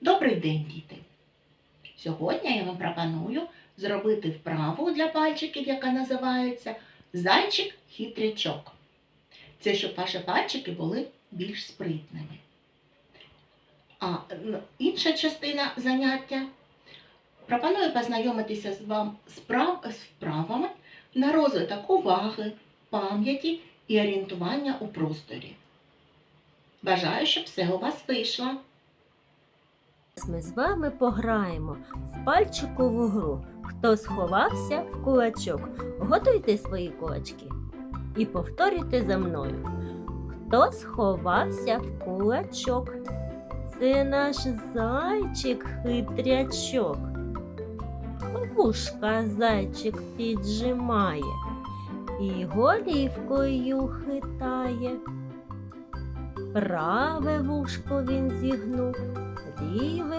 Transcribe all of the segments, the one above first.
Добрий день, діти! Сьогодні я вам пропоную зробити вправу для пальчиків, яка називається зайчик-хитрячок. Це щоб ваші пальчики були більш спритними. А інша частина заняття пропоную познайомитися з вам з прав- з вправами на розвиток уваги, пам'яті і орієнтування у просторі. Бажаю, щоб все у вас вийшло. Ми з вами пограємо в пальчикову гру. Хто сховався в кулачок? Готуйте свої кулачки і повторюйте за мною. Хто сховався в кулачок? Це наш зайчик хитрячок. Вушка зайчик піджимає і голівкою хитає. Праве вушко він зігнув,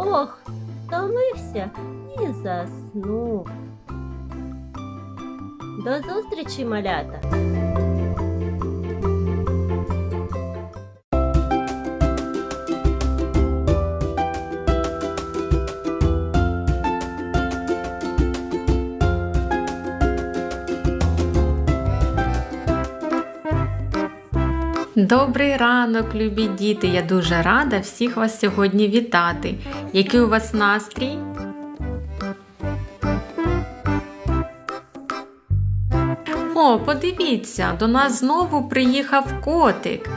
Ох, втомився і заснув. До зустрічі, малята! Добрий ранок, любі діти! Я дуже рада всіх вас сьогодні вітати. Який у вас настрій? О, подивіться, до нас знову приїхав котик.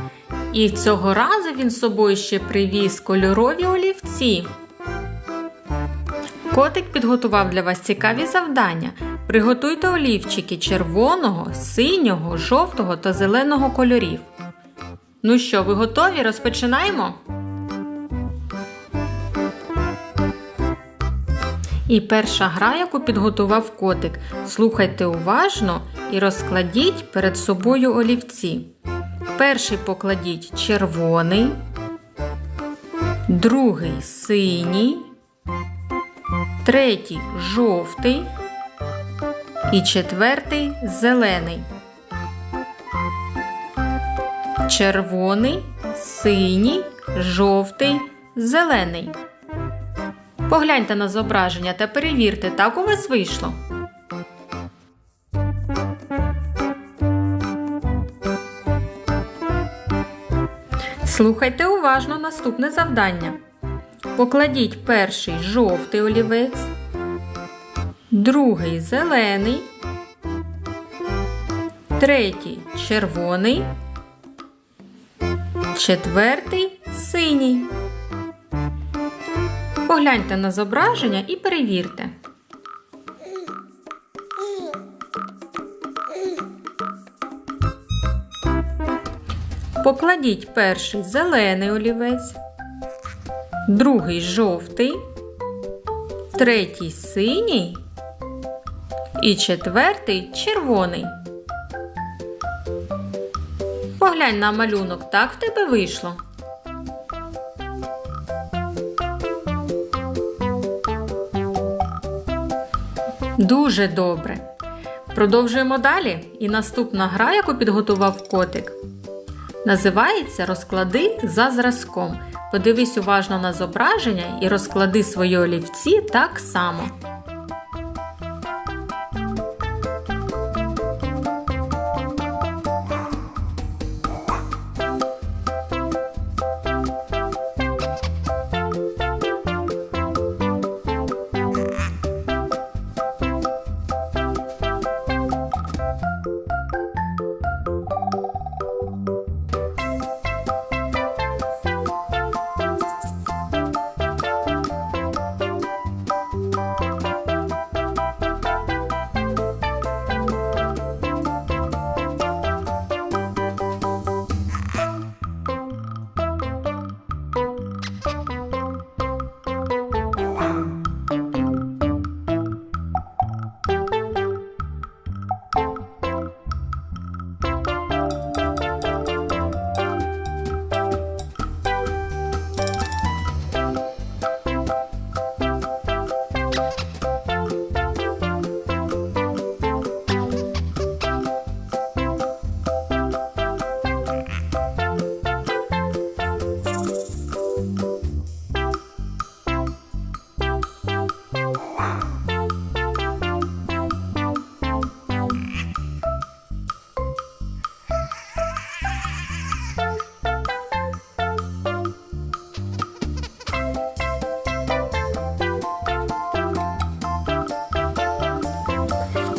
І цього разу він з собою ще привіз кольорові олівці. Котик підготував для вас цікаві завдання. Приготуйте олівчики червоного, синього, жовтого та зеленого кольорів. Ну що, ви готові? Розпочинаємо? І перша гра, яку підготував котик. Слухайте уважно і розкладіть перед собою олівці. Перший покладіть червоний, другий синій, третій жовтий і четвертий зелений червоний, синій, жовтий, зелений. Погляньте на зображення та перевірте, так у вас вийшло. Слухайте уважно наступне завдання. Покладіть перший жовтий олівець, другий зелений, третій червоний, четвертий синій. Погляньте на зображення і перевірте. Покладіть перший зелений олівець, другий жовтий, третій синій і четвертий червоний. Поглянь на малюнок, так в тебе вийшло. Дуже добре. Продовжуємо далі. І наступна гра, яку підготував котик, називається Розклади за зразком. Подивись уважно на зображення і розклади свої олівці так само.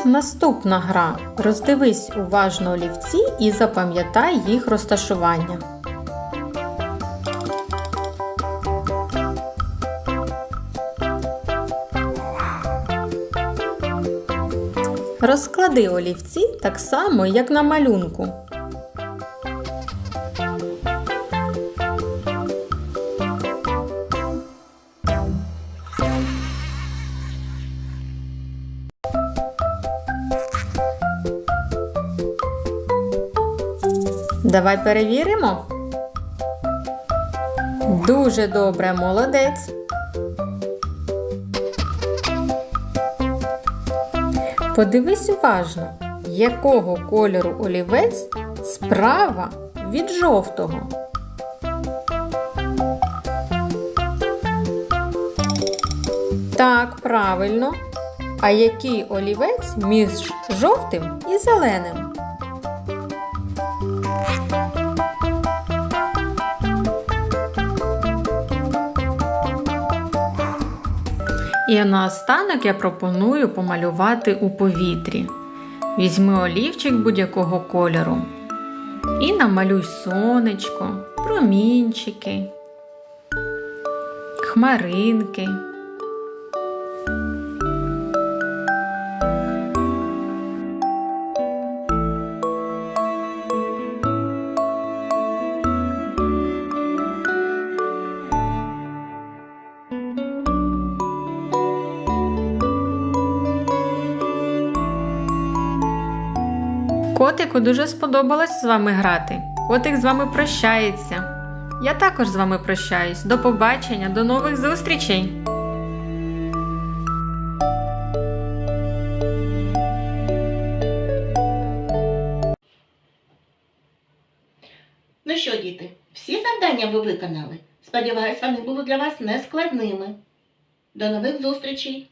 Наступна гра. Роздивись уважно олівці і запам'ятай їх розташування. Розклади олівці так само, як на малюнку. Давай перевіримо. Дуже добре, молодець. Подивись уважно, якого кольору олівець справа від жовтого. Так, правильно. А який олівець між жовтим і зеленим? І наостанок я пропоную помалювати у повітрі. Візьми олівчик будь-якого кольору і намалюй сонечко, промінчики, хмаринки. Котику дуже сподобалось з вами грати. Котик з вами прощається. Я також з вами прощаюсь. До побачення, до нових зустрічей! Ну що, діти, всі завдання ви виконали? Сподіваюсь, вони були для вас нескладними. До нових зустрічей!